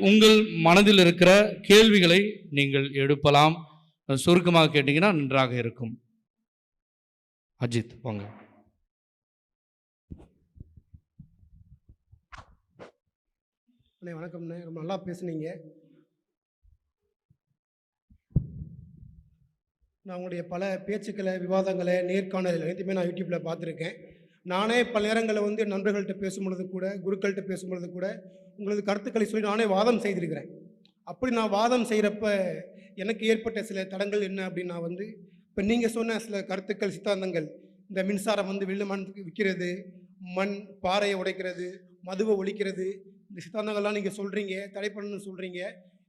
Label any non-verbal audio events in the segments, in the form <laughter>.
உங்கள் மனதில் இருக்கிற கேள்விகளை நீங்கள் எழுப்பலாம். சுருக்கமாக கேட்டீங்கன்னா நன்றாக இருக்கும். அஜித் வாங்க. அண்ணே வணக்கம்ண்ணே ரொம்ப நல்லா பேசுனீங்க. நான் உங்களுடைய பல பேச்சுக்களை விவாதங்களை நேர்காணல் அனைத்துமே நான் யூடியூப்பில் பார்த்துருக்கேன். நானே பல நேரங்களில் வந்து நண்பர்கள்ட்ட பேசும்பொழுது கூட குருக்கள்கிட்ட பேசும்பொழுது கூட உங்களது கருத்துக்களை சொல்லி நானே வாதம் செய்திருக்கிறேன். அப்படி நான் வாதம் செய்கிறப்ப எனக்கு ஏற்பட்ட சில தடங்கள் என்ன அப்படின்னா வந்து இப்போ நீங்கள் சொன்ன சில கருத்துக்கள் சித்தாந்தங்கள் இந்த மின்சாரம் வந்து வெள்ளு மண்ணுக்கு விற்கிறது மண் பாறையை உடைக்கிறது மதுவை ஒழிக்கிறது இந்த சித்தாந்தங்கள்லாம் நீங்கள் சொல்கிறீங்க தடை பண்ணணும்னு சொல்கிறீங்க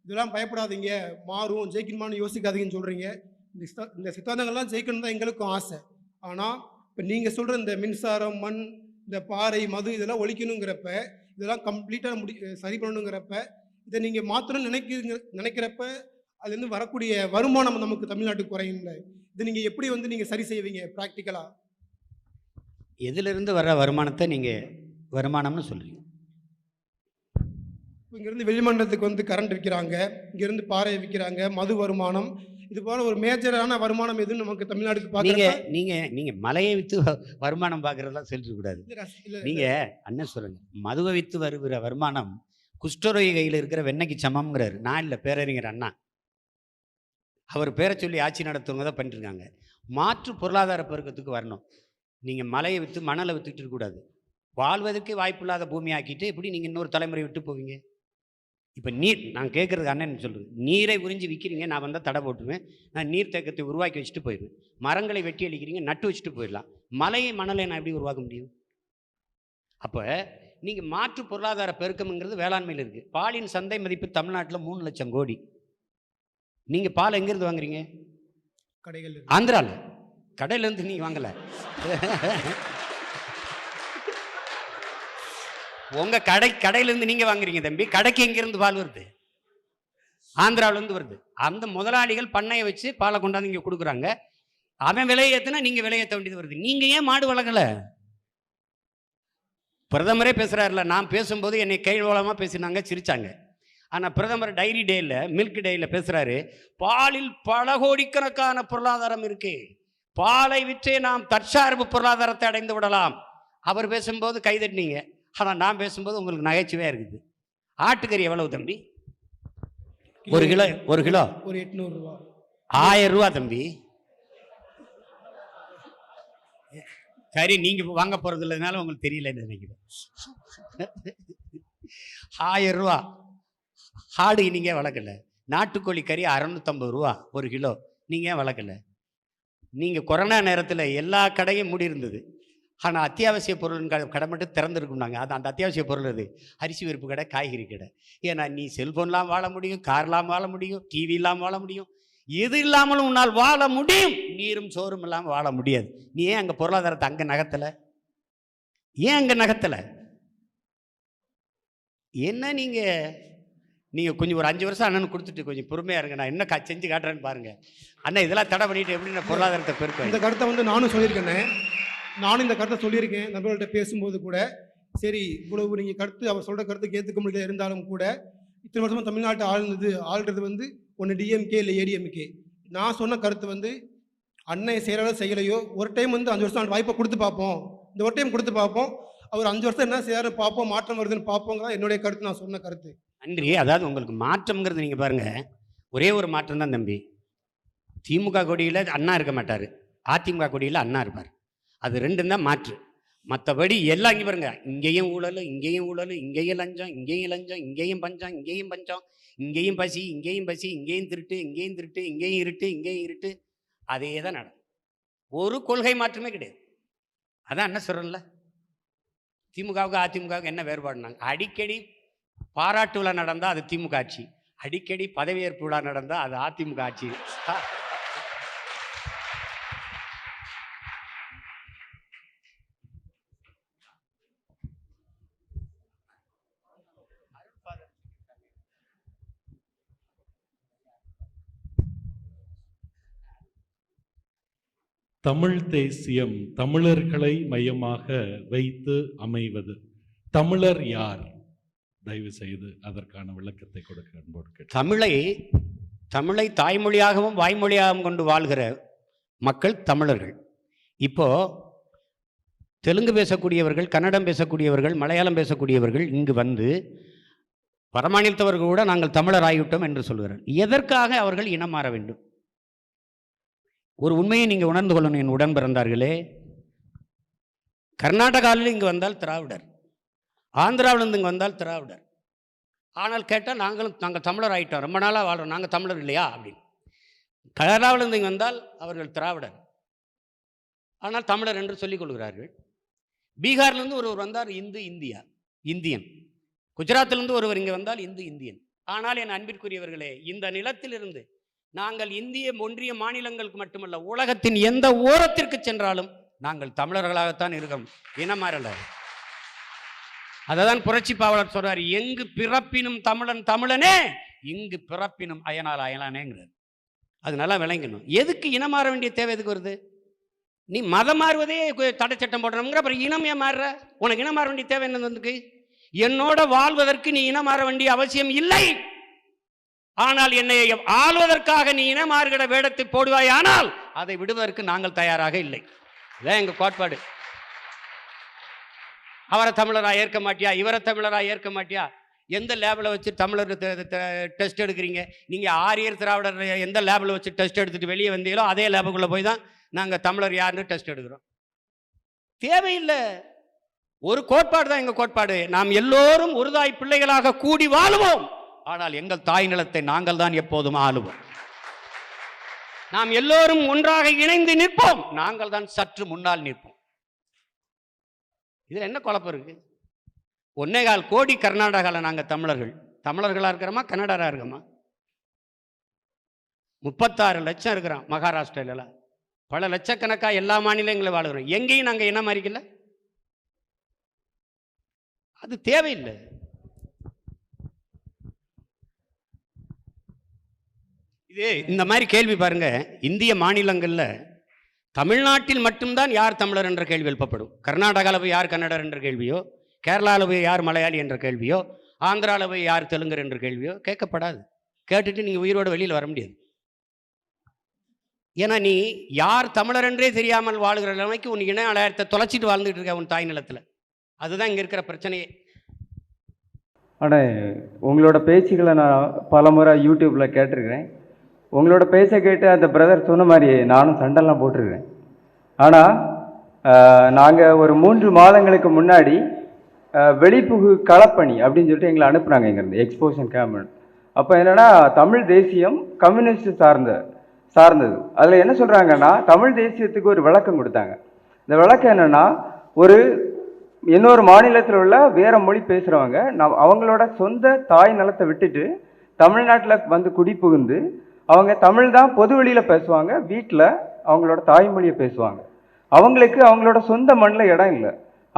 இதெல்லாம் பயப்படாதீங்க மாறும் ஜெயிக்கணுமான்னு யோசிக்காதீங்கன்னு சொல்கிறீங்க இந்த சித்தா இந்த சித்தாந்தங்கள்லாம் ஜெயிக்கணும் தான் எங்களுக்கும் ஆசை. ஆனால் இப்போ நீங்கள் சொல்கிற இந்த மின்சாரம் மண் இந்த பாறை மது இதெல்லாம் ஒழிக்கணுங்கிறப்ப இதெல்லாம் கம்ப்ளீட்டாக முடி சரி பண்ணணுங்கிறப்ப இதை நீங்கள் மாற்றணும்னு நினைக்கிறீங்க நினைக்கிறப்ப அதுலேருந்து வரக்கூடிய வருமானம் நமக்கு தமிழ்நாட்டுக்கு குறையும்ல. இதை நீங்கள் எப்படி வந்து நீங்கள் சரி செய்வீங்க ப்ராக்டிக்கலாக எதிலிருந்து வர்ற வருமானத்தை நீங்கள் வருமானம்னு சொல்கிறீங்க இங்கேருந்து வெளிமண்டலத்துக்கு வந்து கரண்ட் விற்கிறாங்க இங்கேருந்து பாறை விற்கிறாங்க மது வருமானம் இது போல ஒரு மேஜரான வருமானம் எதுன்னு நமக்கு தமிழ்நாட்டுக்கு நீங்கள் பார்க்குறப்ப நீங்கள் நீங்கள் மலையை விற்று வருமானம் பார்க்குறதெல்லாம் சொல்லிடக்கூடாது நீங்கள் அண்ணன் சொல்லுங்க. மதுவை விற்று வருகிற வருமானம் குஷ்டரோகி கையில் இருக்கிற வெண்ணெய்க்கு சமம்ங்கிறாரு. நான் இல்லை பேரறிஞர் அண்ணா. அவர் பேரை சொல்லி ஆட்சி நடத்துவங்க தான் பண்ணிட்டுருக்காங்க. மாற்று பொருளாதார பெருக்கத்துக்கு வரணும். நீங்கள் மலையை விற்று மணலை விற்றுட்டு இருக்கக்கூடாது. வாழ்வதற்கே வாய்ப்பில்லாத பூமி ஆக்கிட்டு எப்படி நீங்கள் இன்னொரு தலைமுறை விட்டு போவீங்க? இப்போ நீர் நான் கேட்குறது அண்ணன் சொல்கிறது நீரை உறிஞ்சி விற்கிறீங்க நான் வந்தால் தடை போட்டுருவேன். நான் நீர் தேக்கத்தை உருவாக்கி வச்சுட்டு போயிடுவேன். மரங்களை வெட்டி அழிக்கிறீங்க நட்டு வச்சுட்டு போயிடலாம். மலையை மணலை நான் எப்படி உருவாக்க முடியும்? அப்போ நீங்கள் மாற்று பொருளாதார பெருக்கம்ங்கிறது வேளாண்மையில் இருக்குது பாலின் சந்தை மதிப்பு தமிழ்நாட்டில் மூணு லட்சம் கோடி. நீங்கள் பால் எங்கேருந்து வாங்குறீங்க? கடைகள். ஆந்திராவில் கடையிலேருந்து நீங்கள் வாங்கலை. <laughs> உங்கள் கடை கடையிலேருந்து நீங்கள் வாங்குறீங்க தம்பி. கடைக்கு எங்கேருந்து பால் வருது? ஆந்திராவிலேருந்து வருது. அந்த முதலாளிகள் பண்ணையை வச்சு பாலை கொண்டாந்து இங்கே கொடுக்குறாங்க. அவன் விலையேற்றினா ஏற்றுனா நீங்கள் விலையை ஏற்ற வேண்டியது வருது. நீங்கள் ஏன் மாடு வளர்க்கலை? பிரதமரே பேசுகிறாருல நான் பேசும்போது என்னை கைவளமாக பேசினாங்க சிரிச்சாங்க. ஆனால் பிரதமர் டைரி டேயில் மில்க் டேயில் பேசுகிறாரு பாலில் பல கோடிக்கணக்கான பொருளாதாரம் இருக்கு. பாலை விற்றே நாம் தற்சார்பு பொருளாதாரத்தை அடைந்து விடலாம். அவர் பேசும்போது கைதட்டினீங்க ஆனால் நான் பேசும்போது உங்களுக்கு நகைச்சுவையாக இருக்குது. ஆட்டுக்கறி எவ்வளவு தம்பி? ஒரு கிலோ ஒரு கிலோ. ஒரு எட்நூறுரூவா ஆயிரம் ரூபா தம்பி. கறி நீங்க வாங்க போறது இல்லைனால உங்களுக்கு தெரியலன்னு நினைக்கிறேன். ஆயிரம் ரூபா. ஆடு நீங்க வளர்க்கல? நாட்டுக்கோழி கறி அறநூத்தம்பது ரூபா ஒரு கிலோ. நீங்க ஏன் வளர்க்கல? நீங்க கொரோனா நேரத்தில் எல்லா கடையும் மூடி இருந்தது. ஆனால் அத்தியாவசிய பொருள் கடை கடை மட்டும் நாங்கள் அது அந்த அத்தியாவசிய பொருள் அது. அரிசி விருப்பு கடை காய்கறி கடை. ஏன்னா நீ செல்ஃபோன்லாம் வாழ முடியும் கார்லாம் வாழ முடியும் டிவி இல்லாமல் வாழ முடியும். எது இல்லாமலும் உன்னால் வாழ முடியும். நீரும் சோறும் இல்லாமல் வாழ முடியாது. நீ ஏன் அங்கே பொருளாதாரத்தை அங்கே நகர்த்தலை? ஏன் அங்கே நகர்த்தலை? என்ன நீங்கள் நீங்கள் கொஞ்சம் ஒரு அஞ்சு வருஷம் அண்ணனுக்கு கொடுத்துட்டு கொஞ்சம் பொறுமையாக இருங்க. நான் என்ன கா- செஞ்சு காட்டுறேன்னு பாருங்கள் அண்ணா இதெல்லாம் தடை பண்ணிட்டு எப்படி நான் பொருளாதாரத்தை பெருக்கேன் இந்த கருத்தை வந்து நானும் சொல்லியிருக்கேனே. நானும் இந்த கருத்தை சொல்லியிருக்கேன் நண்பர்கள்ட்ட பேசும்போது கூட. சரி இவ்வளவு நீங்கள் கருத்து அவர் சொல்கிற கருத்துக்கு ஏற்றுக்க முடியல இருந்தாலும் கூட இத்தனை வருஷமாக தமிழ்நாட்டை ஆழ்ந்தது ஆள்றது வந்து ஒன்று டிஎம்கே இல்லை ஏடிஎம்கே நான் சொன்ன கருத்து வந்து அண்ணன் செய்கிறாரோ செய்யலையோ ஒரு டைம் வந்து அஞ்சு வருஷம் வாய்ப்பை கொடுத்து பார்ப்போம். இந்த ஒரு டைம் கொடுத்து பார்ப்போம். அவர் அஞ்சு வருஷம் என்ன செய்யறாரு பார்ப்போம் மாற்றம் வருதுன்னு பார்ப்போங்க என்னுடைய கருத்து நான் சொன்ன கருத்து. நன்றி. அதாவது உங்களுக்கு மாற்றம்ங்கிறது நீங்கள் பாருங்கள் ஒரே ஒரு மாற்றம் தான் தம்பி. திமுக கொடியில் அண்ணா இருக்க மாட்டார். அதிமுக கொடியில் அண்ணா இருப்பார். அது ரெண்டும் தான் மாற்று. மற்றபடி எல்லாம் இங்கே பாருங்க. இங்கேயும் ஊழல் இங்கேயும் ஊழல் இங்கேயும் லஞ்சம் இங்கேயும் லஞ்சம் இங்கேயும் பஞ்சம் இங்கேயும் பஞ்சம் இங்கேயும் பசி இங்கேயும் பசி இங்கேயும் திருட்டு இங்கேயும் திருட்டு இங்கேயும் இருட்டு இங்கேயும் இருட்டு. அதே தான் நடக்கும். ஒரு கொள்கை மாற்றமே கிடையாது. அதான் என்ன சொல்கிறேன்ல திமுகவுக்கு அதிமுகவுக்கு என்ன வேறுபாடுனாங்க? அடிக்கடி பாராட்டு விழா நடந்தால் அது திமுக ஆட்சி. அடிக்கடி பதவியேற்பு விழா நடந்தால் அது அதிமுக ஆட்சி. தமிழ் தேசியம் தமிழர்களை மையமாக வைத்து அமைவது. தமிழர் யார்? தயவு செய்து அதற்கான விளக்கத்தை கொடுக்க அன்போடு தமிழை தமிழை தாய்மொழியாகவும் வாய்மொழியாகவும் கொண்டு வாழ்கிற மக்கள் தமிழர்கள். இப்போ தெலுங்கு பேசக்கூடியவர்கள் கன்னடம் பேசக்கூடியவர்கள் மலையாளம் பேசக்கூடியவர்கள் இங்கு வந்து பரமாநிலத்தவர்கள் கூட நாங்கள் தமிழர் ஆகிவிட்டோம் என்று சொல்கிறார் எதற்காக அவர்கள் இனம் மாற வேண்டும்? ஒரு உண்மையை நீங்கள் உணர்ந்து கொள்ளணும் என் உடன் பிறந்தார்களே கர்நாடகாவில் இங்கே வந்தால் திராவிடர். ஆந்திராவிலிருந்து இங்கே வந்தால் திராவிடர். ஆனால் கேட்டால் நாங்களும் நாங்கள் தமிழர் ஆகிட்டோம் ரொம்ப நாளாக வாழ்கிறோம் நாங்கள் தமிழர் இல்லையா? அப்படின்னு. கேரளாவிலிருந்து இங்கே வந்தால் அவர்கள் திராவிடர். ஆனால் தமிழர் என்று சொல்லிக் கொள்கிறார்கள். பீகார்லேருந்து ஒருவர் வந்தார் இந்து இந்தியா இந்தியன். குஜராத்திலிருந்து ஒருவர் இங்கே வந்தால் இந்து இந்தியன். ஆனால் என் அன்பிற்குரியவர்களே இந்த நிலத்திலிருந்து நாங்கள் இந்திய ஒன்றிய மாநிலங்களுக்கு மட்டுமல்ல உலகத்தின் எந்த ஓரத்திற்கு சென்றாலும் நாங்கள் தமிழர்களாகத்தான் இருக்கோம். இனமாறல அதை தான் புரட்சி பாவலர் சொல்றாரு எங்கு பிறப்பினும் தமிழன் தமிழனே இங்கு பிறப்பினும் அயனால் அயலானேங்கிறார். அது நல்லா விளங்கணும். எதுக்கு இனம் மாற வேண்டிய தேவை எதுக்கு வருது? நீ மதம் மாறுவதே தடைச்சட்டம் தடை சட்டம் போடணுங்கிற அப்புறம் இனம் ஏன் மாறுற? உனக்கு இனம் மாற வேண்டிய தேவை என்ன வந்துக்கு என்னோட வாழ்வதற்கு நீ இனம் மாற வேண்டிய அவசியம் இல்லை. ஆனால் என்னை ஆள்வதற்காக நீ இனம் வேடத்தை போடுவாய் ஆனால் அதை விடுவதற்கு நாங்கள் தயாராக இல்லை. இதான் எங்கள் கோட்பாடு. அவரை தமிழரா ஏற்க மாட்டியா? இவரை தமிழரா ஏற்க மாட்டியா? எந்த லேபில் வச்சு தமிழர் டெஸ்ட் எடுக்கிறீங்க? நீங்கள் ஆரியர் திராவிடர் எந்த லேபில் வச்சு டெஸ்ட் எடுத்துட்டு வெளியே வந்தீங்களோ அதே லேபுக்குள்ளே போய் தான் நாங்கள் தமிழர் யாருன்னு டெஸ்ட் எடுக்கிறோம். தேவையில்லை. ஒரு கோட்பாடு தான் எங்கள் கோட்பாடு. நாம் எல்லோரும் உருதாய் பிள்ளைகளாக கூடி வாழுவோம். ஆனால் எங்கள் தாய் நிலத்தை நாங்கள் தான் எப்போதும் ஆளுவோம். நாம் எல்லோரும் ஒன்றாக இணைந்து நிற்போம். நாங்கள் தான் சற்று முன்னால் நிற்போம். இதில் என்ன குழப்பம் இருக்கு? ஒன்னே கால் கோடி கர்நாடகாவில் நாங்கள் தமிழர்கள். தமிழர்களாக இருக்கிறோமா கன்னடராக இருக்கோமா? முப்பத்தாறு லட்சம் இருக்கிறோம் மகாராஷ்டிரால பல லட்சக்கணக்காக எல்லா மாநிலங்களும் வாழுகிறோம். எங்கேயும் நாங்கள் இனம் அறிக்கல அது தேவையில்லை. இது இந்த மாதிரி கேள்வி பாருங்க. இந்திய மாநிலங்களில் தமிழ்நாட்டில் மட்டும்தான் யார் தமிழர் என்ற கேள்வி எழுப்பப்படும். கர்நாடகாவில் போய் யார் கன்னடர் என்ற கேள்வியோ கேரளாவில் போய் யார் மலையாளி என்ற கேள்வியோ ஆந்திராவில் போய் யார் தெலுங்கர் என்ற கேள்வியோ கேட்கப்படாது. கேட்டுட்டு நீங்கள் உயிரோட வெளியில் வர முடியாது. ஏன்னா நீ யார் தமிழர் என்றே தெரியாமல் வாழ்கிற நிலைமைக்கு உன் இன அலையத்தை தொலைச்சிட்டு வாழ்ந்துட்டு இருக்க உன் தாய் நிலத்தில். அதுதான் இங்கே இருக்கிற பிரச்சனையே. ஆனால் உங்களோட பேச்சுகளை நான் பல முறை யூடியூப்பில் கேட்டிருக்கிறேன். உங்களோட பேச கேட்டு அந்த பிரதர் சொன்ன மாதிரி நானும் சண்டெல்லாம் போட்டிருக்கிறேன் ஆனால் நாங்கள் ஒரு மூன்று மாதங்களுக்கு முன்னாடி வெளிப்புகு களப்பணி அப்படின்னு சொல்லிட்டு எங்களை அனுப்புனாங்க இங்கேருந்து எக்ஸ்போஷன் கேம்பன் அப்போ என்னென்னா தமிழ் தேசியம் கம்யூனிஸ்ட் சார்ந்த சார்ந்தது. அதில் என்ன சொல்கிறாங்கன்னா தமிழ் தேசியத்துக்கு ஒரு விளக்கம் கொடுத்தாங்க. இந்த விளக்கம் என்னென்னா ஒரு இன்னொரு மாநிலத்தில் உள்ள வேறு மொழி பேசுகிறவங்க நம் அவங்களோட சொந்த தாய் நிலத்தை விட்டுட்டு தமிழ்நாட்டில் வந்து குடிபுகுந்து அவங்க தமிழ் தான் பொது வெளியில் பேசுவாங்க வீட்டில் அவங்களோட தாய்மொழியை பேசுவாங்க. அவங்களுக்கு அவங்களோட சொந்த மண்ணில் இடம் இல்லை.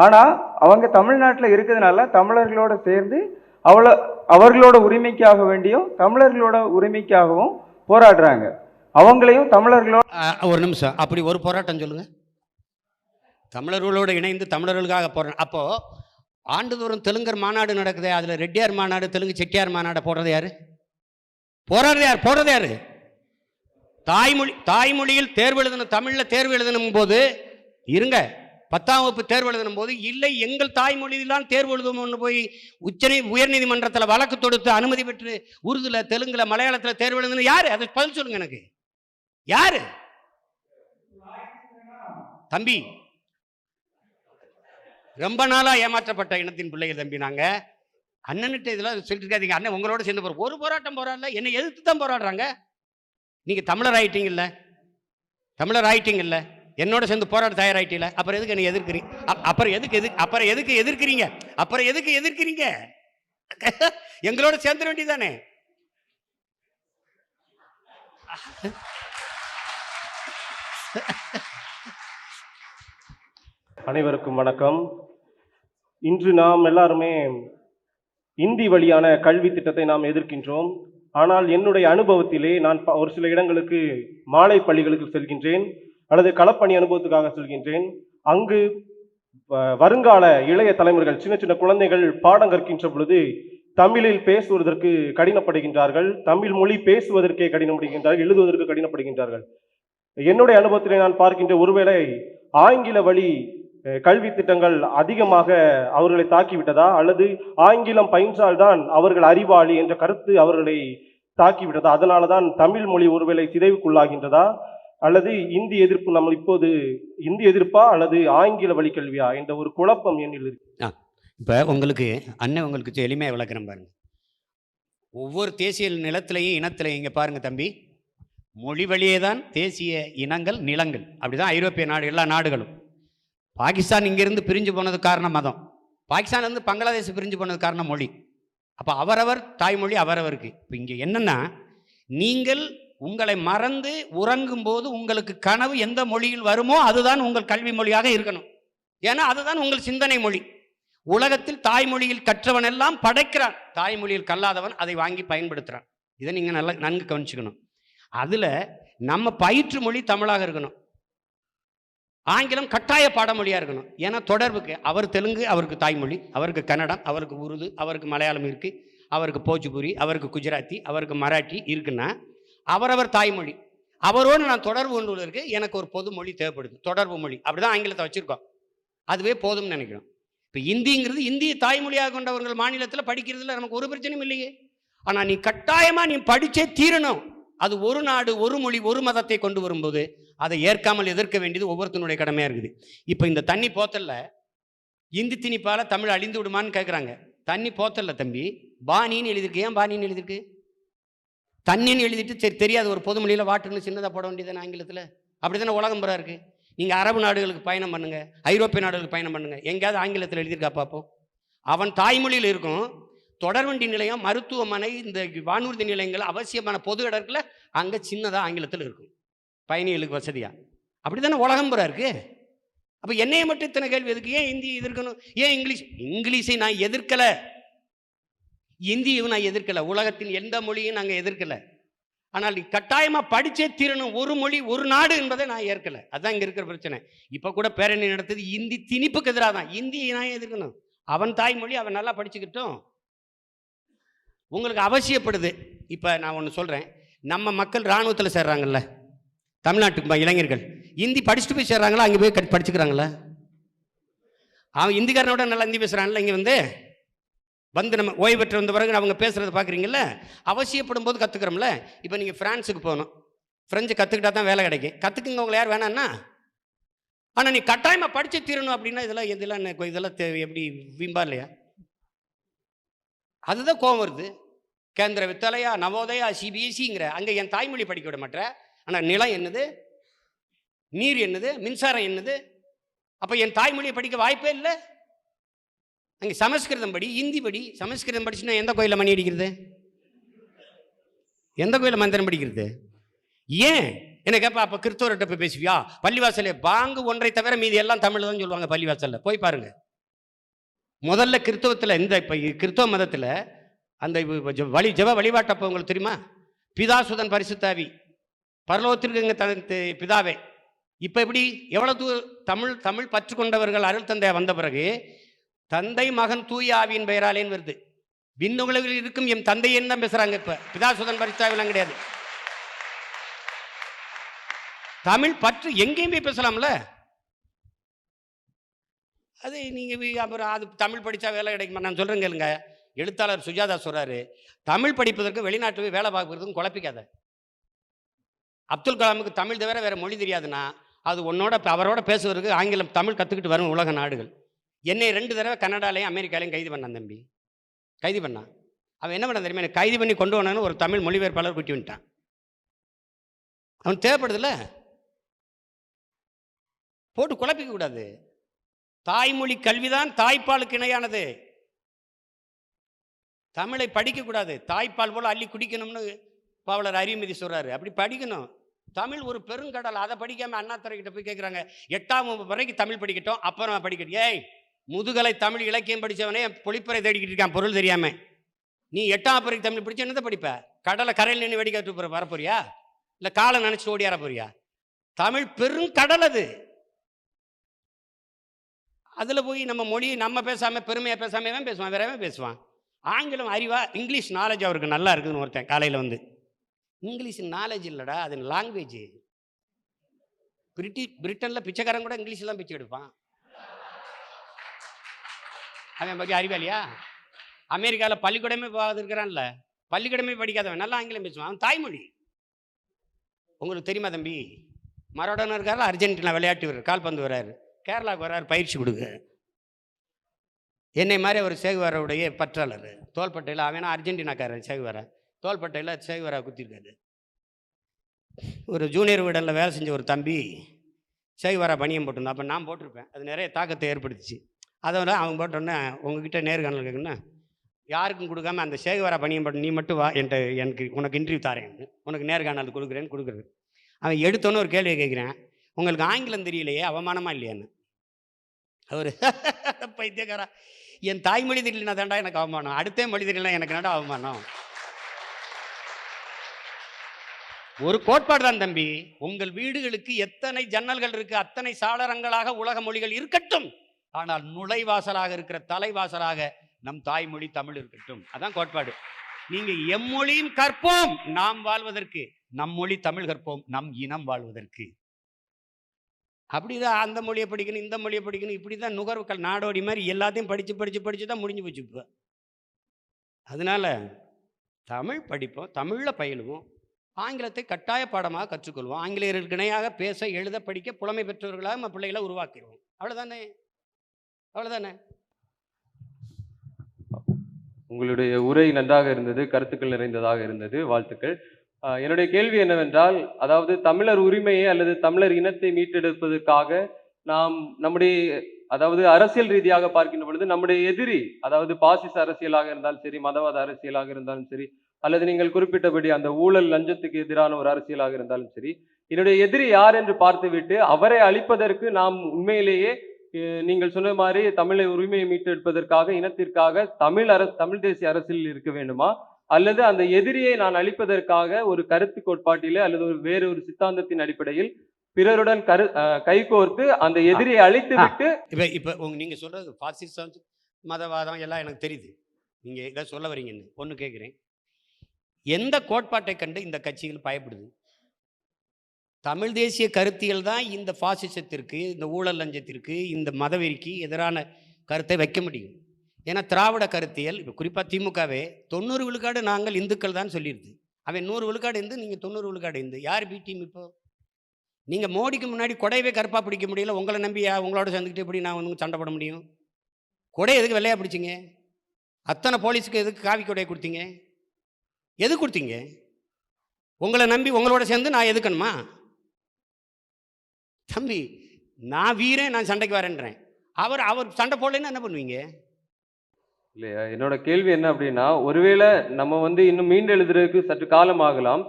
ஆனால் அவங்க தமிழ்நாட்டில் இருக்கிறதுனால தமிழர்களோட சேர்ந்து அவ்வளோ அவர்களோட உரிமைக்காக வேண்டியும் தமிழர்களோட உரிமைக்காகவும் போராடுறாங்க. அவங்களையும் தமிழர்களோட ஒரு நிமிஷம். அப்படி ஒரு போராட்டம் சொல்லுங்க. தமிழர்களோடு இணைந்து தமிழர்களுக்காக போராட்டம் அப்போது ஆண்டுதோறும் தெலுங்கர் மாநாடு நடக்குதே அதில் ரெட்டியார் மாநாடு தெலுங்கு செட்டியார் மாநாடு போடுறது யாரு? போராடுறது யார்? போடுறது யாரு? தாய்மொழி தாய்மொழியில் தேர்வு எழுதணும் தமிழில் தேர்வு எழுதணும் போது இருங்க பத்தாம் வகுப்பு தேர்வு எழுதணும் போது இல்லை எங்கள் தாய்மொழியிலாம் தேர்வு எழுதுவோம்னு போய் உச்சநீ உயர்நீதிமன்றத்தில் வழக்கு தொடுத்து அனுமதி பெற்று உருதுல தெலுங்குல மலையாளத்தில் தேர்வு எழுதணும் யார்? அதை பதில் சொல்லுங்க எனக்கு. யார்? தம்பி. ரொம்ப நாளாக ஏமாற்றப்பட்ட இனத்தின் பிள்ளைகள் தம்பி நாங்கள் அண்ணன்கிட்ட இதெல்லாம் சொல்லிட்டு இருக்காதீங்க. அண்ணன் உங்களோட சேர்ந்து போற ஒரு போராட்டம் போராடல என்னை எதிர்த்து தான் போராடுறாங்க. நீங்கள் தமிழர் ஆயிட்டீங்கல்ல? தமிழர் ஆயிட்டீங்கல்ல? என்னோட சேர்ந்து போராட தயாராயிட்டீங்கள? அப்புறம் எதுக்கு என்னை எதிர்க்கிறீங்க அப்புறம் எதுக்கு எது அப்புறம் எதுக்கு எதிர்க்கிறீங்க? அப்புறம் எதுக்கு எதிர்க்கிறீங்க? <laughs> எங்களோட சேர்ந்துட வேண்டியதானே அனைவருக்கும் வணக்கம். இன்று நாம் எல்லாருமே இந்தி வழியான கல்வி திட்டத்தை நாம் எதிர்க்கின்றோம். ஆனால் என்னுடைய அனுபவத்திலே நான் ஒரு சில இடங்களுக்கு மாலை பள்ளிகளுக்கு செல்கின்றேன். அல்லது களப்பணி அனுபவத்துக்காக செல்கின்றேன். அங்கு வ- வருங்கால இளைய தலைமுறைகள் சின்ன சின்ன குழந்தைகள் பாடம் கற்கின்ற பொழுது தமிழில் பேசுவதற்கு கடினப்படுகின்றார்கள். தமிழ் மொழி பேசுவதற்கே கடினப்படுகின்றார்கள். எழுதுவதற்கு கடினப்படுகின்றார்கள். என்னுடைய அனுபவத்திலே நான் பார்க்கின்ற ஒருவேளை ஆங்கில வழி கல்வி திட்டங்கள் அதிகமாக அவர்களை தாக்கிவிட்டதா? அல்லது ஆங்கிலம் பயின்றால்தான் அவர்கள் அறிவாளி என்ற கருத்து அவர்களை தாக்கிவிட்டதா? அதனால தான் தமிழ் மொழி ஒருவேளை சிதைவுக்குள்ளாகின்றதா? அல்லது இந்தி எதிர்ப்பு நம்ம இப்போது இந்தி எதிர்ப்பா? அல்லது ஆங்கில வழி கல்வியா? என்ற ஒரு குழப்பம் என்னில் இருக்கு. இப்போ உங்களுக்கு அண்ணன் உங்களுக்கு எளிமையாக விளக்குறேன் பாருங்க. ஒவ்வொரு தேசிய நிலத்திலையும் இனத்திலையும் இங்கே பாருங்க தம்பி. மொழி வழியே தான் தேசிய இனங்கள் நிலங்கள். அப்படிதான் ஐரோப்பிய நாடு எல்லா நாடுகளும். பாகிஸ்தான் இங்கிருந்து பிரிஞ்சு போனது காரணம் மதம். பாகிஸ்தான்லேருந்து பங்களாதேஷ் பிரிஞ்சு போனது காரணம் மொழி. அப்போ அவரவர் தாய்மொழி அவரவருக்கு. இப்போ இங்கே என்னென்னா நீங்கள் உங்களை மறந்து உறங்கும் போது உங்களுக்கு கனவு எந்த மொழியில் வருமோ அதுதான் உங்கள் கல்வி மொழியாக இருக்கணும். ஏன்னா அதுதான் உங்கள் சிந்தனை மொழி. உலகத்தில் தாய்மொழியில் கற்றவன் எல்லாம் படைக்கிறான். தாய்மொழியில் கல்லாதவன் அதை வாங்கி பயன்படுத்துகிறான் இதை நீங்கள் நல்லா நன்கு கவனிச்சுக்கணும். அதில் நம்ம பயிற்று மொழி தமிழாக இருக்கணும். ஆங்கிலம் கட்டாய பாடமொழியாக இருக்கணும். ஏன்னா தொடர்புக்கு அவர் தெலுங்கு அவருக்கு தாய்மொழி அவருக்கு கன்னடம் அவருக்கு உருது அவருக்கு மலையாளம் இருக்குது அவருக்கு போச்சுபுரி அவருக்கு குஜராத்தி அவருக்கு மராட்டி இருக்குன்னா அவரவர் தாய்மொழி. அவரோடு நான் தொடர்பு கொண்டுள்ளதற்கு எனக்கு ஒரு பொது மொழி தேவைப்படுது. தொடர்பு மொழி. அப்படிதான் ஆங்கிலத்தை வச்சுருக்கோம். அதுவே போதும்னு நினைக்கிறோம். இப்போ இந்திங்கிறது இந்திய தாய்மொழியாக கொண்டவர்கள் மாநிலத்தில் படிக்கிறதுல நமக்கு ஒரு பிரச்சனையும் இல்லையே. ஆனால் நீ கட்டாயமாக நீ படித்தே தீரணும். அது ஒரு நாடு ஒரு மொழி ஒரு மதத்தை கொண்டு வரும்போது அதை ஏற்காமல் எதிர்க்க வேண்டியது ஒவ்வொருத்தனுடைய கடமையாக இருக்குது. இப்போ இந்த தண்ணி போத்தல்ல இந்தி திணிப்பால் தமிழ் அழிந்து விடுமான்னு கேட்குறாங்க தண்ணி போத்தல்ல தம்பி. பாணின்னு எழுதியிருக்கு. ஏன் பாணின்னு எழுதியிருக்கு? தண்ணின்னு எழுதிட்டு சரி தெரியாது. ஒரு பொதுமொழியில் வாட்டுன்னு சின்னதாக போட வேண்டியதுதானே ஆங்கிலத்தில்? அப்படி தானே உலகம் பூரா இருக்குது நீங்கள் அரபு நாடுகளுக்கு பயணம் பண்ணுங்கள் ஐரோப்பிய நாடுகளுக்கு பயணம் பண்ணுங்கள் எங்கேயாவது ஆங்கிலத்தில் எழுதியிருக்கா பார்ப்போம் அவன் தாய்மொழியில் இருக்கும். தொடர்வண்டி நிலையம் மருத்துவமனை இந்த வானூர்தி நிலையங்கள் அவசியமான பொது இடத்துல அங்கே சின்னதாக ஆங்கிலத்தில் இருக்கும். பயணிகளுக்கு வசதியாக அப்படி தானே உலகம் பூரா இருக்குது அப்போ என்னைய மட்டும் இத்தனை கேள்வி எதுக்கு? ஏன் இந்தி எதிர்க்கணும்? ஏன் இங்கிலீஷ்? இங்கிலீஷை நான் எதிர்க்கலை. இந்தியும் நான் எதிர்க்கலை. உலகத்தின் எந்த மொழியும் நாங்கள் எதிர்க்கலை. ஆனால் நீ கட்டாயமாக படித்தே தீரணும். ஒரு மொழி ஒரு நாடு என்பதை நான் ஏற்கலை. அதான் இங்கே இருக்கிற பிரச்சனை. இப்போ கூட பேரணி நடத்துது. இந்தி திணிப்புக்கு எதிராக தான். இந்தியை நான் எதிர்க்கணும். அவன் தாய்மொழி அவன் நல்லா படிச்சுக்கிட்டோம். உங்களுக்கு அவசியப்படுது. இப்போ நான் ஒன்று சொல்கிறேன் நம்ம மக்கள் இராணுவத்தில் சேர்றாங்கல்ல. தமிழ்நாட்டுக்கு இளைஞர்கள். இந்தி படிச்சுட்டு போய் சேர்றாங்களா? அங்கே போய் கட் படிச்சுக்கிறாங்களா? அவன் இந்திக்காரனோட நல்லா இந்தி பேசுகிறான்ல இங்கே வந்து வந்து நம்ம ஓய்வு பெற்று வந்த பிறகு அவங்க பேசுகிறத பார்க்குறீங்கல்ல அவசியப்படும் போது கற்றுக்குறோம்ல இப்போ நீங்கள் ஃப்ரான்ஸுக்கு போகணும். ஃப்ரெஞ்சு கற்றுக்கிட்டா தான் வேலை கிடைக்கும். கற்றுக்குங்க உங்களை யார் வேணான்னா ஆனால் நீ கட்டாயமாக படித்து தீரணும் அப்படின்னா இதெல்லாம் இதெல்லாம் இதெல்லாம் தேவை எப்படி வீம்பா இல்லையா? அதுதான் கோவம் வருது. கேந்திர வித்தலையா நவோதயா சிபிஎஸ்சிங்கிற அங்கே என் தாய்மொழி படிக்க விட மாட்டேன் ஆனால் நிலம் என்னது? நீர் என்னது? மின்சாரம் என்னது? அப்போ என் தாய்மொழியை படிக்க வாய்ப்பே இல்லை. அங்கே சமஸ்கிருதம் படி ஹிந்தி படி சமஸ்கிருதம் படிச்சுன்னா எந்த கோயிலில் மணி அடிக்கிறது? எந்த கோயிலில் மந்திரம் படிக்கிறது? ஏன்? என்ன கேட்பா அப்போ கிறிஸ்தவர்கிட்ட போய் பேசுவியா? பள்ளிவாசலே பாங்கு ஒன்றை தவிர மீதி எல்லாம் தமிழ் தான் சொல்லுவாங்க பள்ளிவாசலில். போய் பாருங்க. முதல்ல கிறிஸ்தவத்தில் இந்த இப்போ கிறிஸ்தவ மதத்தில் அந்த வழி ஜப வழிபாட்டப்போ உங்களுக்கு தெரியுமா? பிதாசுதன் பரிசுத்தாவி. பரலோகத்திற்கு எங்கள் த- பிதாவே. இப்போ எப்படி எவ்வளோ தூ தமிழ் தமிழ் பற்று கொண்டவர்கள் அருள் தந்தை வந்த பிறகு தந்தை மகன் தூய ஆவியின் பெயராலேன்னு வருது. விண்ணுலகில் இருக்கும் என் தந்தையன்னு தான் பேசுகிறாங்க இப்போ. பிதா பிதாசுதன் பரிசாவிலாம் கிடையாது. தமிழ் பற்று எங்கேயுமே பேசலாம்ல? அது நீங்கள் அப்புறம் அது தமிழ் படித்தா வேலை கிடைக்குமா? நான் சொல்கிறேங்க கேளுங்க. எழுத்தாளர் சுஜாதா சொல்கிறாரு தமிழ் படிப்பதற்கு வெளிநாட்டு போய் வேலை பார்க்குறதுக்கும் குழப்பிக்காத. அப்துல் கலாமுக்கு தமிழ் தவிர வேறு மொழி தெரியாதுன்னா அது உன்னோட அவரோட பேசுவதற்கு ஆங்கிலம் தமிழ் கற்றுக்கிட்டு வரும் உலக நாடுகள். என்னை ரெண்டு தடவை கனடாலையும் அமெரிக்காலையும் கைது பண்ணான் தம்பி. கைது பண்ணான் அவன் என்ன பண்ண தெரியுமா? எனக்கு கைது பண்ணி கொண்டு வந்தான்னு ஒரு தமிழ் மொழிபெயர்ப்பாளர் கூட்டி வந்துட்டான். அவன் தேவைப்படுதுல்ல? போட்டு குழப்பிக்க கூடாது. தாய்மொழி கல்விதான் தாய்ப்பாலுக்கு இணையானது. தமிழை படிக்கக்கூடாது தாய்ப்பால் போல் அள்ளி குடிக்கணும்னு பாவலர் அறிவுமதி சொல்கிறாரு அப்படி படிக்கணும். தமிழ் ஒரு பெருங்கடல். அதை படிக்காமல் அண்ணாத்துறை கிட்ட போய் கேட்குறாங்க எட்டாம் வரைக்கும் தமிழ் படிக்கட்டும் அப்புறம் படிக்கட்டும். ஏய் முதுகலை தமிழ் இலக்கியம் படித்தவனே பொழிப்பறை தேடிக்கிட்டு இருக்கான் பொருள் தெரியாமல் நீ எட்டாம் பிறகு தமிழ் படிச்சு என்னத்தை படிப்ப? கடலை கரையில் நின்று வெடிக்காட்டு போகிற வரப்போறியா? இல்லை காலை நினச்சி ஓடியார போறியா தமிழ் பெருங்கடல் அது. அதில் போய் நம்ம மொழி நம்ம பேசாமல் பெருமையாக பேசாமல் பேசுவான் வேற பேசுவான். ஆங்கிலம் அறிவா இங்கிலீஷ் நாலேஜ் அவருக்கு நல்லா இருக்குதுன்னு ஒருத்தன் காலையில் வந்து. இங்கிலீஷ் நாலேஜ் இல்லைடா அது லாங்குவேஜ் பிரிட்டி பிரிட்டனில் பிச்சைக்காரன் கூட இங்கிலீஷில் தான் பிச்சை எடுப்பான். அவன் பற்றி அறிவாளியா? அமெரிக்காவில் பள்ளிக்கூடமே போகாது இருக்கிறான்ல. பள்ளிக்கூடமே படிக்காதவன் நல்லா ஆங்கிலம் பேசுவான். அவன் தாய்மொழி. உங்களுக்கு தெரியுமா தம்பி? மரோடன இருக்காரு அர்ஜென்டினா விளையாட்டு வீரர் கால்பந்து வர்றாரு கேரளாவுக்கு வர்றாரு பயிற்சி கொடுக்க. என்னை மாதிரி அவர் சேகுவாரோடைய பற்றாளர். தோள்பட்டையில் அவனா அர்ஜென்டினாக்காரன் சேகுவாரன். தோள்பட்டையில் சேவராக குத்திருக்காரு. ஒரு ஜூனியர் வீடலில் வேலை செஞ்ச ஒரு தம்பி சேகுவாரா பணியம் போட்டிருந்தான். அப்போ நான் போட்டிருப்பேன். அது நிறைய தாக்கத்தை ஏற்படுத்துச்சு. அதோட அவங்க போட்டோன்னே உங்ககிட்ட நேர்காணல் கேட்கணும்னா யாருக்கும் கொடுக்காம அந்த சேகவரா பணியம் போட்டு நீ மட்டும் வா என்கிட்ட எனக்கு உனக்கு இன்டர்வியூ தரேன். உனக்கு நேர்காணல் கொடுக்குறேன்னு கொடுக்குறது. அவன் எடுத்தோன்னே ஒரு கேள்வியை கேட்குறேன் உங்களுக்கு ஆங்கிலம் தெரியலையே அவமானமா இல்லையான்னு? அவர் பைத்தியக்காரா என் தாய்மொழி தெரியலனா தாண்டா எனக்கு அவமானம். அடுத்த மொழி தெரியலனா எனக்கு என்னடா அவமானம்? ஒரு கோட்பாடு தான் தம்பி. உங்கள் வீடுகளுக்கு எத்தனை ஜன்னல்கள் இருக்கு அத்தனை சாளரங்களாக உலக மொழிகள் இருக்கட்டும். ஆனால் நுழைவாசலாக இருக்கிற தலைவாசலாக நம் தாய்மொழி தமிழ் இருக்கட்டும். அதான் கோட்பாடு. நீங்க எம்மொழியும் கற்போம் நாம் வாழ்வதற்கு. நம் மொழி தமிழ் கற்போம் நம் இனம் வாழ்வதற்கு. அப்படிதான் அந்த மொழியை படிக்கணும் இந்த மொழியை படிக்கணும். இப்படி தான் நுகர்வுகள் நாடோடி மாதிரி எல்லாத்தையும் படித்து படித்து படித்து தான் முடிஞ்சு போச்சு இப்போ. அதனால தமிழ் படிப்போம் தமிழில் பயிலுவோம். ஆங்கிலத்தை கட்டாய பாடமாக கற்றுக்கொள்வோம். ஆங்கிலேயர்களுக்கு இணையாக பேச எழுத படிக்க புலமை பெற்றவர்களாக நம்ம பிள்ளைகளை உருவாக்கிடுவோம். அவ்வளோதானே அவ்வளோதானே உங்களுடைய உரை நன்றாக இருந்தது கருத்துக்கள் நிறைந்ததாக இருந்தது. வாழ்த்துக்கள். என்னுடைய கேள்வி என்னவென்றால் அதாவது தமிழர் உரிமையை அல்லது தமிழர் இனத்தை மீட்டெடுப்பதற்காக நாம் நம்முடைய அதாவது அரசியல் ரீதியாக பார்க்கின்ற பொழுது நம்முடைய எதிரி அதாவது பாசிச அரசியலாக இருந்தாலும் சரி மதவாத அரசியலாக இருந்தாலும் சரி அல்லது நீங்கள் குறிப்பிட்டபடி அந்த ஊழல் லஞ்சத்துக்கு எதிரான ஒரு அரசியலாக இருந்தாலும் சரி என்னுடைய எதிரி யார் என்று பார்த்துவிட்டு அவரை அழிப்பதற்கு நாம் உண்மையிலேயே நீங்கள் சொன்ன மாதிரி தமிழை உரிமையை மீட்டெடுப்பதற்காக இனத்திற்காக தமிழ் அரசு தமிழ் தேசிய அரசியல் இருக்க வேண்டுமா? அல்லது அந்த எதிரியை நான் அழிப்பதற்காக ஒரு கருத்து கோட்பாட்டிலே அல்லது ஒரு வேறு ஒரு சித்தாந்தத்தின் அடிப்படையில் பிறருடன் கரு கைகோர்த்து அந்த எதிரியை அழித்து விட்டு இப்போ இப்போ உங்க நீங்கள் சொல்கிறது பாசிசம் மதவாதம் எல்லாம் எனக்கு தெரியுது. நீங்கள் இதை சொல்ல வரீங்கன்னு ஒன்று கேட்குறேன் எந்த கோட்பாட்டை கண்டு இந்த கட்சிகள் பயப்படுது? தமிழ் தேசிய கருத்தியல் தான் இந்த பாசிசத்திற்கு இந்த ஊழல் லஞ்சத்திற்கு இந்த மதவெறிக்கு எதிரான கருத்தை வைக்க முடியும். ஏன்னா திராவிட கருத்தியல் இப்போ குறிப்பாக திமுகவே தொண்ணூறு விழுக்காடு நாங்கள் இந்துக்கள் தான் சொல்லியிருது அவன் நூறு விழுக்காடு இந்து நீங்கள் தொண்ணூறு விழுக்காடு இந்து. யார் பி டீம் இப்போ? நீங்கள் மோடிக்கு முன்னாடி கொடையவே கருப்பாக பிடிக்க முடியல. உங்களை நம்பி உங்களோட சேர்ந்துக்கிட்டு எப்படி நான் வந்து சண்டை போட முடியும்? கொடை எதுக்கு வெள்ளையாக பிடிச்சிங்க? அத்தனை போலீஸுக்கு எதுக்கு காவி கொடையை கொடுத்தீங்க? எது கொடுத்தீங்க? உங்களை நம்பி உங்களோட சேர்ந்து நான் எதுக்கணுமா? தம்பி நான் வீரன் நான் சண்டைக்கு வரேன்றேன். அவர் அவர் சண்டை போடலைன்னா என்ன பண்ணுவீங்க? இல்லையா? என்னோட கேள்வி என்ன அப்படின்னா ஒருவேளை நம்ம வந்து இன்னும் மீண்டு எழுதுறதுக்கு சற்று காலம் ஆகலாம்.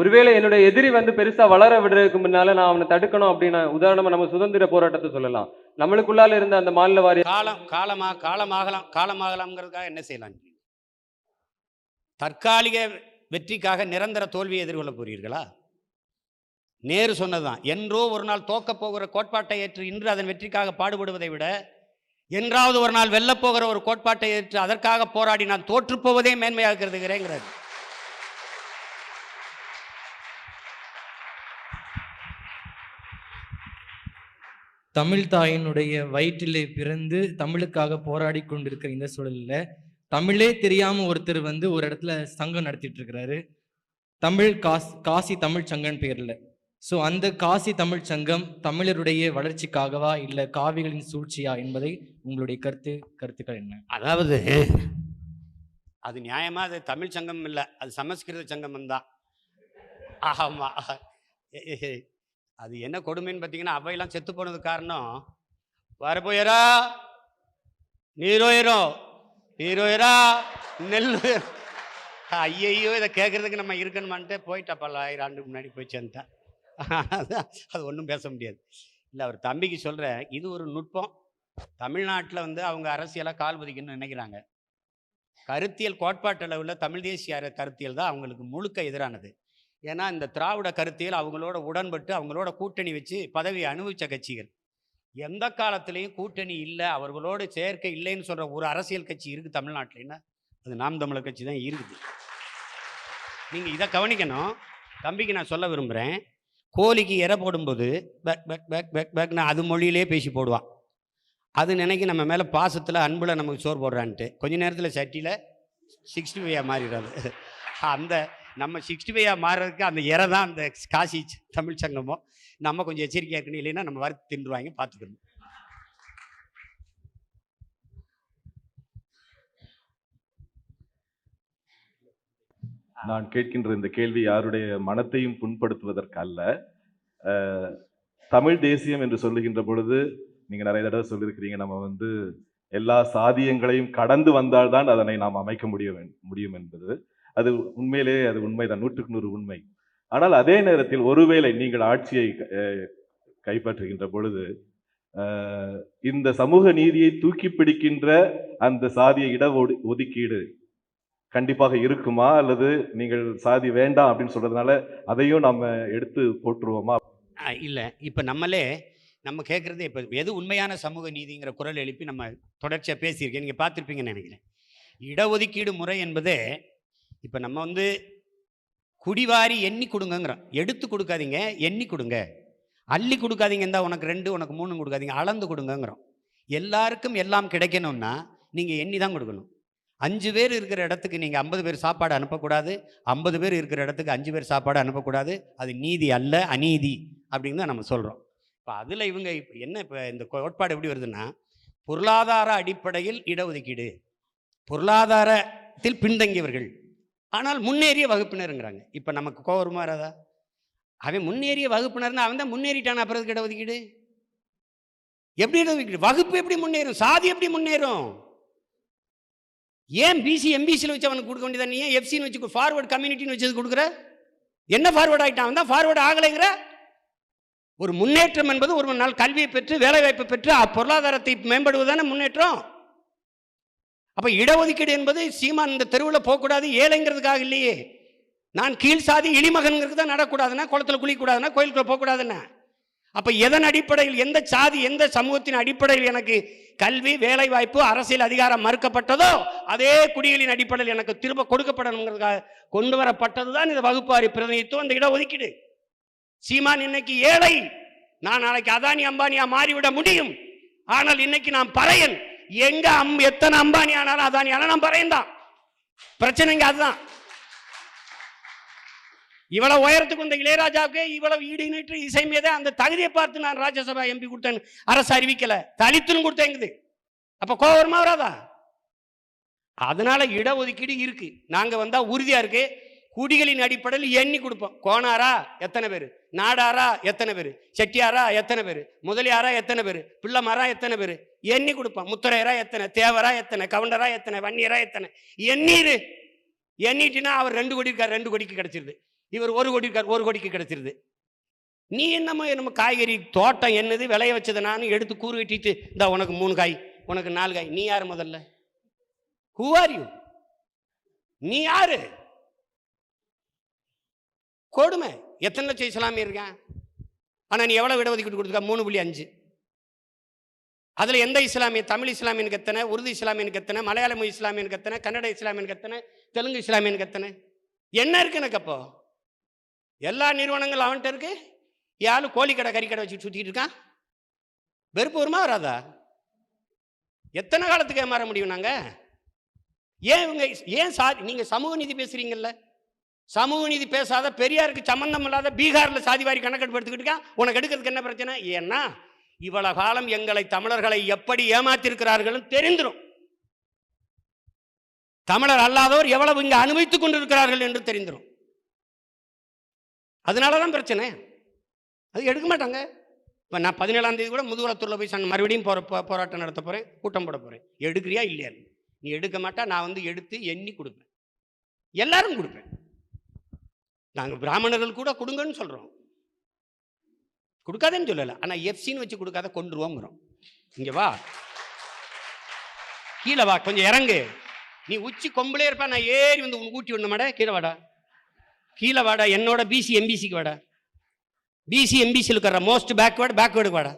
ஒருவேளை என்னோட எதிரி வந்து பெருசா வளர விடுறதுக்கு முன்னால நான் அவனை தடுக்கணும் அப்படின்னா உதாரணமா நம்ம சுதந்திர போராட்டத்தை சொல்லலாம். நம்மளுக்குள்ளால இருந்த அந்த மாநில வாரிய காலம் காலமா காலமாகலாம் காலமாகலாம்ங்கிறதுக்காக என்ன செய்யலாம் தற்காலிக வெற்றிக்காக நிரந்தர தோல்வியை எதிர்கொள்ள போகிறீர்களா நேரு சொன்னதுதான் என்றோ ஒரு நாள் தோக்கப் போகிற கோட்பாட்டை ஏற்று இன்று அதன் வெற்றிக்காக பாடுபடுவதை விட என்றாவது ஒரு நாள் வெல்லப்போகிற ஒரு கோட்பாட்டை ஏற்று அதற்காக போராடி நான் தோற்றுப் போவதே மேன்மையாக கருதுகிறேங்கிறார். தமிழ் தாயினுடைய வயிற்றிலே பிறந்து தமிழுக்காக போராடி கொண்டிருக்கிற இந்த சூழலில் தமிழே தெரியாம ஒருத்தர் வந்து ஒரு இடத்துல சங்கம் நடத்திட்டு இருக்கிறாரு தமிழ் காஸ் காசி தமிழ் சங்கம்னு பேர்ல ஸோ அந்த காசி தமிழ் சங்கம் தமிழருடைய வளர்ச்சிக்காகவா இல்லை காவிகளின் சூழ்ச்சியா என்பதை உங்களுடைய கருத்து கருத்துக்கள் என்ன? அதாவது அது நியாயமா? அது தமிழ் சங்கம் இல்லை. அது சமஸ்கிருத சங்கம் தான் ஆமா அது என்ன கொடுமைன்னு பார்த்தீங்கன்னா அவையெல்லாம் செத்து போனது காரணம் வரப்போயரா நீரோயிரோ நீரோயிரா நெல் ஐயையோ இதை கேட்கறதுக்கு நம்ம இருக்கணுமான்ட்டு போயிட்டா பல ஆயிரம் ஆண்டுக்கு முன்னாடி போய் சேர்ந்துட்டேன் அது ஒன்றும் பேச முடியாது. இல்லை அவர் தம்பிக்கு சொல்கிறேன் இது ஒரு நுட்பம். தமிழ்நாட்டில் வந்து அவங்க அரசியலாக கால் பதிக்கணும்னு நினைக்கிறாங்க. கருத்தியல் கோட்பாட்டளவில் தமிழ் தேசிய கருத்தியல் தான் அவங்களுக்கு முழுக்க எதிரானது. ஏன்னா இந்த திராவிட கருத்தியல் அவங்களோட உடன்பட்டு அவங்களோட கூட்டணி வச்சு பதவியை அனுபவித்த கட்சிகள். எந்த காலத்திலையும் கூட்டணி இல்லை அவர்களோடு சேர்க்கை இல்லைன்னு சொல்கிற ஒரு அரசியல் கட்சி இருக்குது தமிழ்நாட்டிலன்னா அது நாம் தமிழர் கட்சி தான் இருக்குது. நீங்கள் இதை கவனிக்கணும். தம்பிக்கு நான் சொல்ல விரும்புகிறேன் கோழிக்கு இரை போடும்போது பேக் பேக் பேக் பேக் பேக்னு அது மொழியிலே பேசி போடுவான். அது நினைக்கி நம்ம மேலே பாசத்தில் அன்பில் நமக்கு சோறு போடுறான்ட்டு. கொஞ்ச நேரத்தில் சட்டியில் சிக்ஸ்டி ஃபைவாக மாறிடுறாரு. அந்த நம்ம சிக்ஸ்டி ஃபைவாக மாறுறதுக்கு அந்த இறை தான் அந்த காசி தமிழ் சங்கமோ நம்ம கொஞ்சம் எச்சரிக்கையாக இருக்கணும். இல்லைன்னா நம்ம வறுத்து தின்றுவாங்க பார்த்துக்கணும். நான் கேட்கின்ற இந்த கேள்வி யாருடைய மனத்தையும் புண்படுத்துவதற்கு அல்ல. தமிழ் தேசியம் என்று சொல்லுகின்ற பொழுது நீங்கள் நிறைய தடவை சொல்லியிருக்கிறீங்க நம்ம வந்து எல்லா சாதியங்களையும் கடந்து வந்தால்தான் அதனை நாம் அமைக்க முடிய முடியும் என்பது. அது உண்மையிலே அது உண்மைதான். நூற்றுக்கு நூறு உண்மை. ஆனால் அதே நேரத்தில் ஒருவேளை நீங்கள் ஆட்சியை கைப்பற்றுகின்ற பொழுது இந்த சமூக நீதியை தூக்கி பிடிக்கின்ற அந்த சாதிய இட ஒடு- ஒதுக்கீடு கண்டிப்பாக இருக்குமா? அல்லது நீங்கள் சாதி வேண்டாம் அப்படின்னு சொல்றதுனால அதையும் நம்ம எடுத்து போட்டுருவோமா இல்லை. இப்போ நம்மளே நம்ம கேட்குறது இப்போ எது உண்மையான சமூக நீதிங்கிற குரல் எழுப்பி நம்ம தொடர்ச்சியாக பேசியிருக்கேன். நீங்கள் பார்த்துருப்பீங்கன்னு நினைக்கிறேன். இடஒதுக்கீடு முறை என்பதே இப்போ நம்ம வந்து குடிவாரி எண்ணி கொடுங்கங்கிறோம். எடுத்து கொடுக்காதீங்க எண்ணி கொடுங்க. அள்ளி கொடுக்காதீங்க இருந்தால் உனக்கு ரெண்டு உனக்கு மூணு கொடுக்காதீங்க. அளந்து கொடுங்கங்கிறோம். எல்லாருக்கும் எல்லாம் கிடைக்கணும்னா நீங்கள் எண்ணி தான் கொடுக்கணும். அஞ்சு பேர் இருக்கிற இடத்துக்கு நீங்கள் ஐம்பது பேர் சாப்பாடு அனுப்பக்கூடாது. ஐம்பது பேர் இருக்கிற இடத்துக்கு அஞ்சு பேர் சாப்பாடு அனுப்பக்கூடாது. அது நீதி அல்ல அநீதி அப்படின்னு தான் நம்ம சொல்கிறோம் இப்போ அதில் இவங்க இப்போ என்ன இப்போ இந்த கோட்பாடு எப்படி வருதுன்னா பொருளாதார அடிப்படையில் இடஒதுக்கீடு. பொருளாதாரத்தில் பின்தங்கியவர்கள். ஆனால் முன்னேறிய வகுப்பினருங்கிறாங்க. இப்போ நமக்கு கோவருமா வராதா? அவன் முன்னேறிய வகுப்பினர்னா அவன் தான் முன்னேறிட்டான்? அப்புறம் எதுக்கு ஒதுக்கீடு. எப்படி இடஒதுக்கீடு வகுப்பு எப்படி முன்னேறும்? சாதி எப்படி முன்னேறும்? ஏன் பிசி எம்பிசியில் வச்சு அவனுக்கு கொடுக்க நீ ஏன் எஃப்சின்னு வச்சு ஃபார்வர்டு கம்யூனிட்டின்னு வச்சு கொடுக்குற? என்ன ஃபார்வர்ட் ஆகிட்டான் அவன் தான்? ஃபார்வர்ட் ஆகலைங்கிற? ஒரு முன்னேற்றம் என்பது ஒரு நாள் கல்வியை பெற்று வேலைவாய்ப்பை பெற்று அ- பொருளாதாரத்தை மேம்படுவதான முன்னேற்றம்? அப்ப இடஒதுக்கீடு என்பது சீமான் இந்த தெருவில் போகக்கூடாது ஏழைங்கிறதுக்காக இல்லையே. நான் கீழ் சாதி இழிமகன்கிறது தான் நடக்கூடாதுன்னா குளத்துல குளிக்கக்கூடாதுன்னா கோயிலுக்குள்ளே போகக்கூடாதுன்னா. அப்போ எதன் அடிப்படையில் எந்த சாதி எந்த சமூகத்தின் அடிப்படையில் எனக்கு கல்வி வேலை வாய்ப்பு அரசியல் அதிகாரம் மறுக்கப்பட்டதோ அதே குடிகளின் அடிப்படையில் எனக்கு திரும்ப கொடுக்கப்படணுங்கிறதுக்காக கொண்டு வரப்பட்டது தான் இந்த வகுப்பாரி பிரதிநிதித்துவம் அந்த இடஒதுக்கீடு. சீமான் இன்னைக்கு ஏழை. நான் நாளைக்கு அதானி அம்பானியா மாறிவிட முடியும். ஆனால் இன்னைக்கு நான் பறையன். எங்க அம் எத்தனை அம்பானி ஆனாலும் அதானி ஆனால் நான் பறையன் தான். பிரச்சனைங்க அதுதான். இவ்வளவு உயரத்துக்கு வந்த இளையராஜாவுக்கு இவ்வளவு ஈடு இணைட்டு இசை மீது அந்த தகுதியை பார்த்து நான் ராஜ்யசபா எம்பி கொடுத்தேன். அரசு அறிவிக்கல. தலித்துன்னு கொடுத்தேங்குது அப்ப கோவரமா வராதா? அதனால இடஒதுக்கீடு இருக்கு. நாங்க வந்தா உறுதியா இருக்கு. குடிகளின் அடிப்படையில் எண்ணி கொடுப்போம். கோனாரா எத்தனை பேர்? நாடாரா எத்தனை பேர்? செட்டியாரா எத்தனை பேர்? முதலியாரா எத்தனை பேர்? பிள்ளைமாரா எத்தனை பேர்? எண்ணி கொடுப்பான். முத்துரையரா எத்தனை தேவரா எத்தனை கவுண்டரா எத்தனை வன்னியரா எத்தனை? எண்ணீரு. எண்ணிட்டுனா அவர் ரெண்டு கோடி இருக்கார் ரெண்டு கோடிக்கு கிடைச்சிருது. இவர் ஒரு கோடி இருக்கார் ஒரு கோடிக்கு கிடைச்சிருது. நீ என்னமோ என்னமோ காய்கறி தோட்டம் என்னது விளைய வச்சது நான் எடுத்து கூறு கட்டிட்டு இந்த உனக்கு மூணு காய் உனக்கு நாலு காய். நீ யார் முதல்ல? ஹூ ஆர் யூ நீ யாரு? கொடுமை. எத்தனை லட்சம் இஸ்லாமிய இருக்கான்? ஆனால் நீ எவ்வளோ இடஒதுக்கீடு கொடுத்துருக்க? மூணு புள்ளி அஞ்சு. அதில் எந்த இஸ்லாமிய தமிழ் இஸ்லாமியன் கத்தனை உருது இஸ்லாமியன் கத்தனை மலையாளம் இஸ்லாமியன் கத்தனை கன்னட இஸ்லாமியன் கத்தனை தெலுங்கு இஸ்லாமியன் கத்தனை? என்ன இருக்கு எனக்கு அப்போ? எல்லா நிறுவனங்களும் அவன்கிட்ட இருக்கு? யாரும் கோழிக்கடை கறிக்கடை வச்சுட்டு சுற்றிட்டு இருக்கான்? வெறுப்பு வருமா வராதா? எத்தனை காலத்துக்கு ஏமாற முடியும் நாங்கள் ஏன் இவங்க ஏன் சா நீங்கள் சமூக நீதி பேசுறீங்கல்ல? சமூக நீதி பேசாத பெரியாருக்கு சம்மந்தம் இல்லாத பீகார்ல சாதிவாரி கணக்கெடுப்பு எடுத்துக்கிட்டு இருக்கான். உனக்கு எடுக்கிறதுக்கு என்ன பிரச்சனை? ஏன்னா இவ்வளவு காலம் எங்களை தமிழர்களை எப்படி ஏமாத்திருக்கிறார்கள் தெரிந்துடும் தமிழர் அல்லாதவர் எவ்வளவு இங்கே அனுபவித்துக் கொண்டிருக்கிறார்கள் என்று தெரிந்துரும். அதனாலதான் பிரச்சனை. அது எடுக்க மாட்டாங்க. இப்போ நான் பதினேழாம் தேதி கூட முதுகுளத்தூரில் போய் சன் மறுபடியும் போற போராட்டம் நடத்த போகிறேன் கூட்டம் போட போகிறேன் எடுக்கிறியா இல்லையா? நீ எடுக்க மாட்டா நான் வந்து எடுத்து எண்ணி கொடுப்பேன். எல்லாரும் கொடுப்பேன். நாங்கள் பிராமணர்கள் கூட கொடுங்கன்னு சொல்கிறோம் கொடுக்காதேன்னு சொல்லலை. ஆனால் எஃப்சின்னு வச்சு கொடுக்காத கொண்டுருவோங்கிறோம் இங்கே வா. கீழே வா. கொஞ்சம் இறங்கு. நீ உச்சி கொம்புலே இருப்பா நான் ஏறி வந்து உன் ஊட்டி விடணும் மாட. கீழே வாடா. கீழே வாடா. என்னோட பிசி எம்பிசிக்கு வாடா. பிசி எம்பிசியில் இருக்கிற மோஸ்ட் பேக்வேர்டு பேக்வேர்டுக்கு வாடா.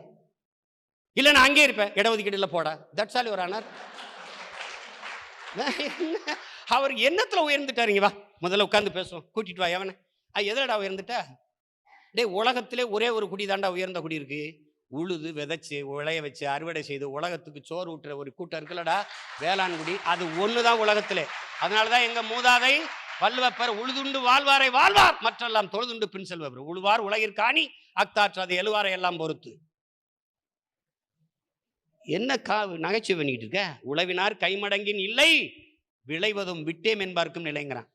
இல்லை நான் அங்கேயே இருப்பேன். இடஒதுக்கீடுல போடா. தட்ஸ் ஆல் ஒரு ஆனார் அவர் எண்ணத்தில் உயர்ந்துட்டாருங்க வா. முதல்ல உட்காந்து பேசுவோம். கூட்டிட்டு வா எவனை? ஆ எதுலடா உயர்ந்துட்ட? டே உலகத்திலே ஒரே ஒரு குடி தாண்டா உயர்ந்த குடி இருக்கு. உழுது விதைச்சு உழைய வச்சு அறுவடை செய்து உலகத்துக்கு சோறு ஊட்டுற ஒரு கூட்டம் இருக்குல்லடா வேளாண்குடி அது ஒன்று தான் உலகத்திலே. அதனால தான் எங்கள் மூதாதை வல்லுவப்பர் உழுதுண்டு வாழ்வாரை வாழ்வார் மற்றெல்லாம் தொழுதுண்டு பின் செல்வர் உழுவார் உலகிற்காணி அக்தாற்றாது எழுவாரை எல்லாம் பொறுத்து. என்ன கா நகைச்சுவை பண்ணிட்டு இருக்க? உழவினார் கைமடங்கின் இல்லை விளைவதும் விட்டேம் என்பார்க்கும் நிலைங்கிறான்.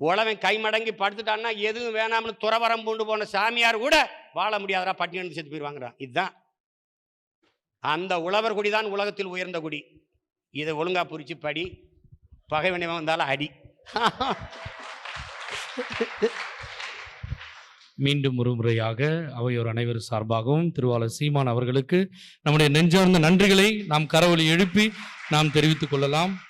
உழவன் கைமடங்கி படுத்துட்டான்னா எதுவும் வேணாம்னு துறவரம் பூண்டு போன சாமியார் கூட வாழ முடியாதரா பட்டினி செத்து போயிடுவாங்கிறான் இதுதான். அந்த உழவர் குடி தான் உலகத்தில் உயர்ந்த குடி. இதை ஒழுங்கா புரிச்சு படி. பகைவனை வந்தாலும் அடி. மீண்டும் ஒரு முறையாக அவையோர் அனைவர் சார்பாகவும் திருவாளர் சீமான் அவர்களுக்கு நம்முடைய நெஞ்சார்ந்த நன்றிகளை நாம் கரவொலி எழுப்பி நாம் தெரிவித்துக் கொள்ளலாம்.